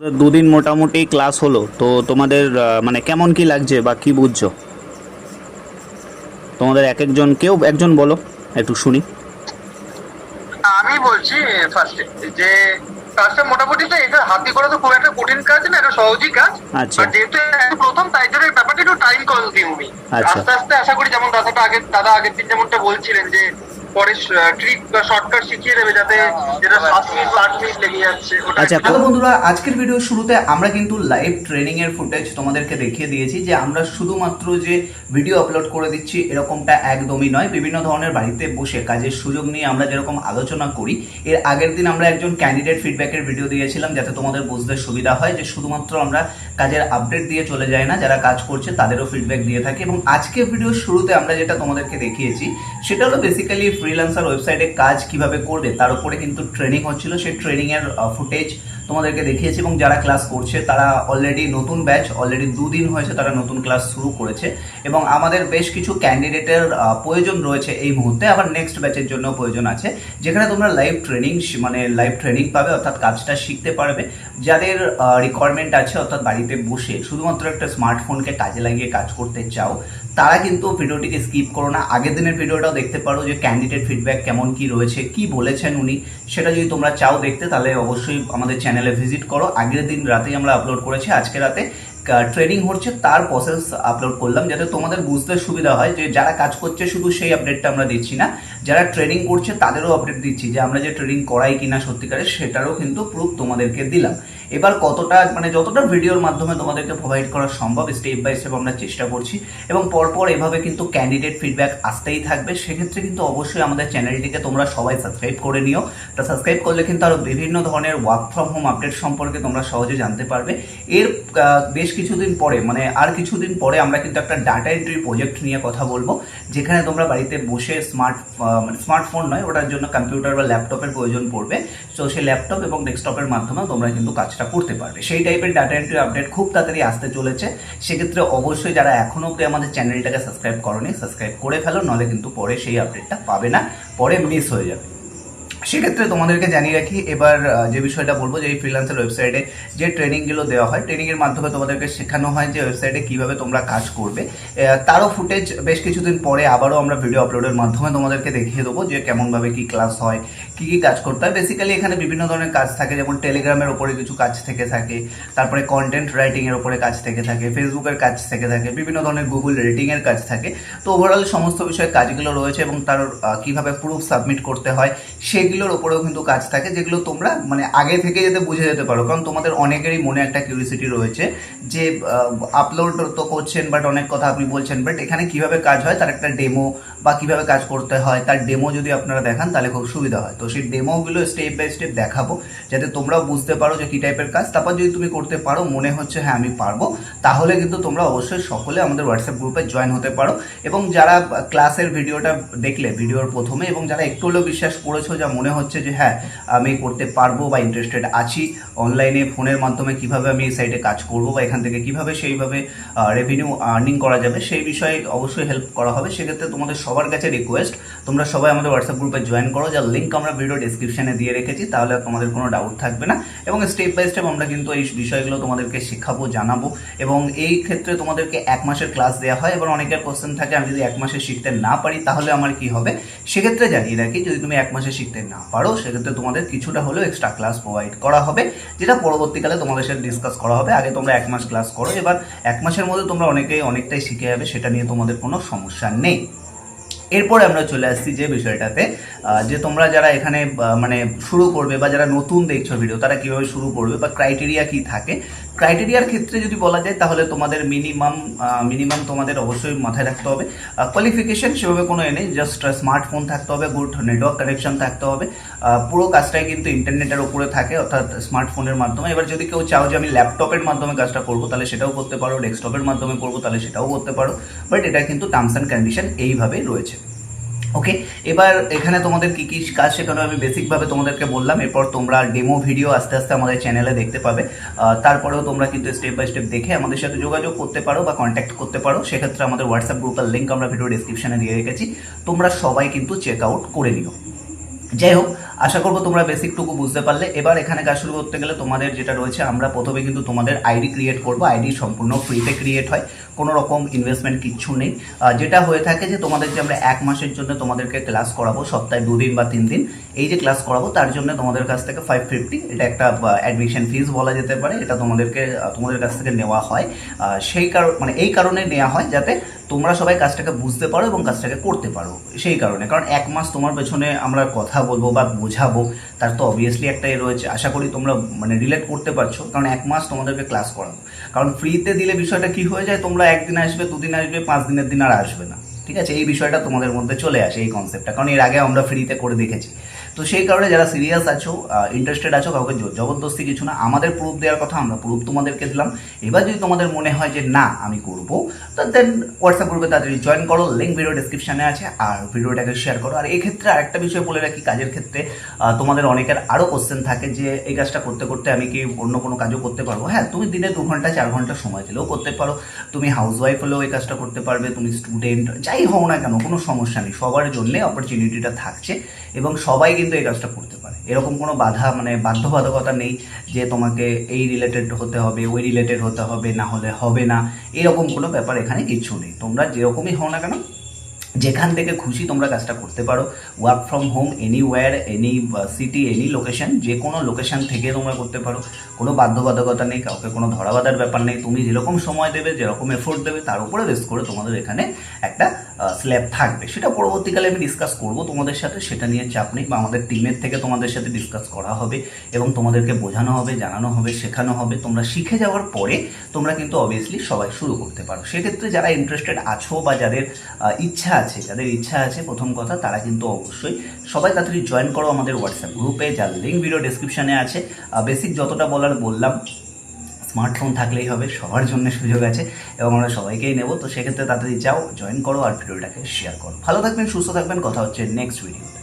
দুদিন মোটামুটি ক্লাস হলো তো তোমাদের মানে কেমন কি লাগছে বা কি বুঝছ তোমাদের এক একজন কেউ একজন বলো একটু শুনি আমি বলছি ফার্স্টে যে কাজটা মোটামুটি তো এটা হাতে করা তো খুব একটা কঠিন কাজ না এটা সহজই কাজ আচ্ছা। যেহেতু প্রথম তাই জন্য ব্যাপারটা একটু টাইম কনজিউমিং আচ্ছা। আস্তে আস্তে আশা করি যেমন দাদাটা আগে দাদা আগের দিন যেমনটা বলছিলেন যে পরে ট্রিক বা শর্টকাট শিখিয়ে দেবে যাতে যেটা সাত মিনিট বা আট মিনিট লেগে যাচ্ছে আচ্ছা, হ্যালো বন্ধুরা আজকের ভিডিও শুরুতে আমরা কিন্তু লাইভ ট্রেনিং এর ফুটেজ তোমাদেরকে দেখিয়ে দিয়েছি যে আমরা শুধুমাত্র যে ভিডিও আপলোড করে দিচ্ছি এরকমটা একদমই নয়। বিভিন্ন ধরনের বাড়িতে বসে কাজের সুযোগ নিয়ে আমরা যেরকম আলোচনা করি এর আগের দিন আমরা একজন ক্যান্ডিডেট ফিডব্যাকের ভিডিও দিয়েছিলাম যাতে তোমাদের বুঝতে সুবিধা হয় যে শুধুমাত্র আমরা কাজের আপডেট দিয়ে চলে যাই না যারা কাজ করছে তাদেরও ফিডব্যাক দিয়ে থাকি। এবং আজকের ভিডিওর শুরুতে আমরা যেটা তোমাদেরকে দেখিয়েছি সেটা হলো বেসিক্যালি ফ্রিল্যান্সার ওয়েবসাইটে কাজ কীভাবে করবে, তার উপরে কিন্তু ট্রেনিং হচ্ছিল। সেই ট্রেনিং এর ফুটেজ তোমাদেরকে দেখিয়েছি এবং যারা ক্লাস করছে, তারা অলরেডি নতুন ব্যাচ অলরেডি দুদিন হয়েছে তারা নতুন ক্লাস শুরু করেছে। এবং আমাদের বেশ কিছু ক্যান্ডিডেটের প্রয়োজন রয়েছে এই মুহূর্তে। আবার নেক্সট ব্যাচের জন্য প্রয়োজন আছে। যেখানে তোমরা লাইভ ট্রেনিং মানে লাইভ ট্রেনিং পাবে, অর্থাৎ কাজটা শিখতে পারবে। যাদের রিকোয়ারমেন্ট আছে, অর্থাৎ বাড়িতে বসে শুধুমাত্র একটা স্মার্টফোনকে কাজে লাগিয়ে কাজ করতে চাও, তারা কিন্তু ভিডিওটিকে স্কিপ করো না। আগের দিনের ভিডিওটাও দেখতে পারো যে ক্যান্ডিডেট ফিডব্যাক কেমন কি রয়েছে, কি বলেছেন উনি। সেটা যদি তোমরা চাও দেখতে, তাহলে অবশ্যই আমাদের চ্যানেলে ভিজিট করো। আগের দিন রাতেই আমরা আপলোড করেছি, আজকে রাতে ট্রেনিং হচ্ছে, তার প্রসেস আপলোড করলাম যাতে তোমাদের বুঝতে সুবিধা হয় যে যারা কাজ করছে শুধু সেই আপডেটটা আমরা দিচ্ছি না, যারা ট্রেনিং করছে তাদেরও আপডেট দিচ্ছি যে আমরা যে ট্রেনিং করাই কিনা সত্যিকারের সেটারও কিন্তু প্রুফ তোমাদেরকে দিলাম। এবার কতটা মানে যতটা ভিডিওর মাধ্যমে তোমাদেরকে প্রোভাইড করা সম্ভব স্টেপ বাই স্টেপ আমরা চেষ্টা করছি এবং পরপর এভাবে কিন্তু ক্যান্ডিডেট ফিডব্যাক আসতেই থাকবে। সেক্ষেত্রে কিন্তু অবশ্যই আমাদের চ্যানেলটিকে তোমরা সবাই সাবস্ক্রাইব করে নিও। তা সাবস্ক্রাইব করলে কিন্তু আরও বিভিন্ন ধরনের ওয়ার্ক ফ্রম হোম আপডেট সম্পর্কে তোমরা সহজে জানতে পারবে। এর বেশ কিছুদিন পরে মানে আর কিছুদিন পরে আমরা কিন্তু একটা ডাটা এন্ট্রি প্রজেক্ট নিয়ে কথা বলব, যেখানে তোমরা বাড়িতে বসে স্মার্ট মানে স্মার্টফোন নয়, ওটার জন্য কম্পিউটার বা ল্যাপটপের প্রয়োজন পড়বে। তো সেই ল্যাপটপ এবং ডেস্কটপের মাধ্যমে তোমরা কিন্তু কাজটা করতে পারবে। সেই টাইপের ডাটা এন্ট্রি আপডেট খুব তাড়াতাড়ি আসতে চলেছে। সেক্ষেত্রে অবশ্যই যারা এখনও অব্দি আমাদের চ্যানেলটাকে সাবস্ক্রাইব করনি সাবস্ক্রাইব করে ফেলো নাহলে কিন্তু পরে সেই আপডেটটা পাবে না, পরে মিস হয়ে যাবে। সেক্ষেত্রে তোমাদেরকে জানিয়ে রাখি, এবার যে বিষয়টা বলব, যে এই ফ্রিল্যান্সের ওয়েবসাইটে যে ট্রেনিংগুলো দেওয়া হয় ট্রেনিংয়ের মাধ্যমে তোমাদেরকে শেখানো হয় যে ওয়েবসাইটে কীভাবে তোমরা কাজ করবে। তারও ফুটেজ বেশ কিছুদিন পরে আবারও আমরা ভিডিও আপলোডের মাধ্যমে তোমাদেরকে দেখিয়ে দেবো যে কেমনভাবে কি ক্লাস হয়, কি কি কাজ করতে হয়। বেসিক্যালি এখানে বিভিন্ন ধরনের কাজ থাকে, যেমন টেলিগ্রামের ওপরে কিছু কাজ থেকে থাকে, তারপরে কন্টেন্ট রাইটিংয়ের ওপরে কাজ থেকে থাকে ফেসবুকের কাজ থেকে থাকে, বিভিন্ন ধরনের গুগল রেটিংয়ের কাজ থাকে। তো ওভারঅল সমস্ত বিষয়ে কাজগুলো রয়েছে এবং তার কীভাবে প্রুফ সাবমিট করতে হয় সেগুলোর ওপরেও কিন্তু কাজ থাকে, যেগুলো তোমরা মানে আগে থেকে যাতে বুঝে যেতে পারো। কারণ তোমাদের অনেকেরই মনে একটা কিউরিসিটি রয়েছে যে আপলোড তো করছেন বাট অনেক কথা আপনি বলছেন বাট এখানে কীভাবে কাজ হয়, তার একটা ডেমো বা কীভাবে কাজ করতে হয়, তার ডেমো যদি আপনারা দেখান, তাহলে খুব সুবিধা হয়। তো সেই ডেমোগুলো স্টেপ বাই স্টেপ দেখাবো, যাতে তোমরাও বুঝতে পারো যে কী টাইপের কাজ। তারপর যদি তুমি করতে পারো, মনে হচ্ছে হ্যাঁ আমি পারব, তাহলে কিন্তু তোমরা অবশ্যই সকলে আমাদের হোয়াটসঅ্যাপ গ্রুপে জয়েন হতে পারো। এবং যারা ক্লাসের ভিডিওটা দেখলে ভিডিওর প্রথমে, এবং যারা একটু হলেও বিশ্বাস করেছ যা মনে হচ্ছে যে হ্যাঁ আমি করতে পারব বা ইন্টারেস্টেড আছি। অনলাইনে ফোনের মাধ্যমে কীভাবে আমি এই সাইটে কাজ করব বা এখান থেকে কীভাবে সেইভাবে রেভিনিউ আর্নিং করা যাবে, সেই বিষয়ে অবশ্যই হেল্প করা হবে। সেক্ষেত্রে তোমাদের সবার কাছে রিকোয়েস্ট তোমরা সবাই আমাদের হোয়াটসঅ্যাপ গ্রুপে জয়েন করো। যার লিঙ্ক আমরা ভিডিও ডিসক্রিপশনে দিয়ে রেখেছি, তাহলে তোমাদের কোনো ডাউট থাকবে না। এবং স্টেপ বাই স্টেপ আমরা কিন্তু এই বিষয়গুলো তোমাদেরকে শেখাবো, জানাব। এবং এই ক্ষেত্রে তোমাদেরকে এক মাসের ক্লাস দেওয়া হয়। এবার অনেকের কোশ্চেন থাকে, আমি যদি এক মাসে শিখতে না পারি, তাহলে আমার কি হবে? সেক্ষেত্রে জানিয়ে রাখি, যদি তুমি এক মাসে শিখতে না পারো, সেক্ষেত্রে তোমাদের কিছুটা হলেও এক্সট্রা ক্লাস প্রোভাইড করা হবে, যেটা পরবর্তীকালে তোমাদের সাথে ডিসকাস করা হবে। আগে তোমরা এক মাস ক্লাস করো, এবার এক মাসের মধ্যে তোমরা অনেকেই অনেকটাই শিখে যাবে, সেটা নিয়ে তোমাদের কোনো সমস্যা নেই। এরপরে আমরা চলে আসছি যে বিষয়টাতে যে তোমরা যারা এখানে মানে শুরু করবে বা যারা নতুন দেখছ ভিডিও তারা কীভাবে শুরু করবে বা ক্রাইটেরিয়া কি থাকে ক্রাইটেরিয়ার ক্ষেত্রে যদি বলা যায়, তাহলে তোমাদের মিনিমাম মিনিমাম তোমাদের অবশ্যই মাথায় রাখতে হবে। কোয়ালিফিকেশন সেভাবে কোনো এ নেই জাস্ট স্মার্টফোন থাকতে হবে গুড নেটওয়ার্ক কানেকশন থাকতে হবে। পুরো কাজটাই কিন্তু ইন্টারনেটের উপরে থাকে, অর্থাৎ স্মার্টফোনের মাধ্যমে। এবার যদি কেউ চাও যে আমি ল্যাপটপের মাধ্যমে কাজটা করব, তাহলে সেটাও করতে পারো ডেস্কটপের মাধ্যমে করব, তাহলে সেটাও করতে পারো। বাট এটা কিন্তু টার্মস অ্যান্ড কন্ডিশন এইভাবেই রয়েছে। ওকে এবার এখানে তোমাদের কি কি কাজ শেখানো আমি বেসিকভাবে তোমাদেরকে বললাম। এরপর তোমরা ডেমো ভিডিও আস্তে আস্তে আমাদের চ্যানেলে দেখতে পাবে। তারপরেও তোমরা কিন্তু স্টেপ বাই স্টেপ দেখে আমাদের সাথে যোগাযোগ করতে পারো বা কন্ট্যাক্ট করতে পারো। সেক্ষেত্রে আমাদের হোয়াটসঅ্যাপ গ্রুপের লিঙ্ক আমরা ভিডিও ডিসক্রিপশানে দিয়ে রেখেছি। তোমরা সবাই কিন্তু চেক আউট করে নিও। যাই হোক, আশা করব তোমরা বেসিকটুকু বুঝতে পারলে। এবার এখানে কাজ শুরু করতে গেলে তোমাদের যেটা রয়েছে, আমরা প্রথমে কিন্তু তোমাদের আইডি ক্রিয়েট করব। আইডি সম্পূর্ণ ফ্রিতে ক্রিয়েট হয়, কোনো রকম ইনভেস্টমেন্ট কিচ্ছু নেই। যেটা হয়ে থাকে যে তোমাদের যে আমরা এক মাসের জন্য তোমাদেরকে ক্লাস করাবো, সপ্তাহে দুদিন বা তিন দিন, এই যে ক্লাস করাবো, তার জন্য তোমাদের কাছ থেকে ফাইভ ফিফটি এটা একটা অ্যাডমিশন ফিস বলা যেতে পারে, এটা তোমাদেরকে তোমাদের কাছ থেকে নেওয়া হয়। সেই কারণ মানে এই কারণে নেওয়া হয় যাতে তোমরা সবাই কাজটাকে বুঝতে পারো এবং কাজটাকে করতে পারো। সেই কারণে। কারণ এক মাস তোমার পেছনে আমরা কথা বলব বা বোঝাবো, তার তো অবভিয়াসলি একটা এ রয়েছে। আশা করি তোমরা মানে রিলেট করতে পারছ। কারণ এক মাস তোমাদেরকে ক্লাস করাবো কারণ ফ্রিতে দিলে বিষয়টা কি হয়ে যায়? তোমরা একদিন আসবে, দুদিন আসবে, পাঁচ দিনের দিন আর আসবে না। ঠিক আছে? এই বিষয়টা তোমাদের মধ্যে চলে আসে এই কনসেপ্টটা কারণ এর আগে আমরা ফ্রিতে করে দেখেছি। তো সেই কারণে যারা সিরিয়াস আছো ইন্টারেস্টেড আছো, কাউকে জবরদস্তি কিছু না, আমাদের প্রুফ দেওয়ার কথা আমরা প্রুফ তোমাদেরকে দিলাম। এবার যদি তোমাদের মনে হয় যে, না, আমি করব, তো দেন হোয়াটসঅ্যাপ গ্রুপে তাড়াতাড়ি জয়েন করো। লিঙ্ক ভিডিও ডিসক্রিপশনে আছে। আর ভিডিওটাকে শেয়ার করো। আর এই ক্ষেত্রে আরেকটা বিষয় বলে রাখি, কাজের ক্ষেত্রে তোমাদের অনেকের আরও কোশ্চেন থাকে যে, এই কাজটা করতে করতে আমি কি অন্য কোনো কাজও করতে পারব? হ্যাঁ তুমি দিনে দু ঘণ্টা, চার ঘণ্টা সময় দিলেও করতে পারো। তুমি হাউস ওয়াইফ হলেও এই কাজটা করতে পারবে। তুমি স্টুডেন্ট যাই হও না কেন, কোনো সমস্যা নেই। সবার জন্য অপরচুনিটিটা থাকছে এবং সবাই কিন্তু এই কাজটা করতে পারে। এরকম কোনো বাধা মানে বাধ্যবাধকতা নেই যে তোমাকে এই রিলেটেড হতে হবে, ওই রিলেটেড হতে হবে, না হলে হবে না। এরকম কোনো ব্যাপার এখানে কিচ্ছু নেই। তোমরা যেরকমই হও না কেন, যেখান থেকে খুশি তোমরা কাজটা করতে পারো। Work from home anywhere any city any location যে কোনো লোকেশন থেকে তোমরা করতে পারো। কোনো বাধ্যবাধকতা নেই, কাউকে কোনো ধরাবাধার ব্যাপার নেই। তুমি যেরকম সময় দেবে, যেরকম এফোর্ট দেবে, তার উপরে বেস করে তোমাদের এখানে একটা স্ল্যাব থাকবে। সেটা পরবর্তীকালে আমি ডিসকাস করব তোমাদের সাথে। সেটা নিয়ে চাপ নেই। বা আমাদের টিমের থেকে তোমাদের সাথে ডিসকাস করা হবে এবং তোমাদেরকে বোঝানো হবে, জানানো হবে, শেখানো হবে। তোমরা শিখে যাওয়ার পরে তোমরা কিন্তু অবভিয়াসলি সবাই শুরু করতে পারো। সেক্ষেত্রে যারা ইন্টারেস্টেড আছো বা যাদের ইচ্ছা আছে, যাদের ইচ্ছা আছে, প্রথম কথা, তারা কিন্তু অবশ্যই সবাই তাড়াতাড়ি জয়েন করো আমাদের হোয়াটসঅ্যাপ গ্রুপে যার লিঙ্ক ভিডিও ডিসক্রিপশনে আছে। বেসিক যতটা বলার বললাম। স্মার্টফোন থাকলেই হবে, সবার জন্য সুযোগ আছে এবং আমরা সবাইকেই নেব। তো সেক্ষেত্রে তাড়াতাড়ি যাও জয়েন করো আর ভিডিওটাকে শেয়ার করো। ভালো থাকবেন, সুস্থ থাকবেন, কথা হচ্ছে নেক্সট ভিডিওতে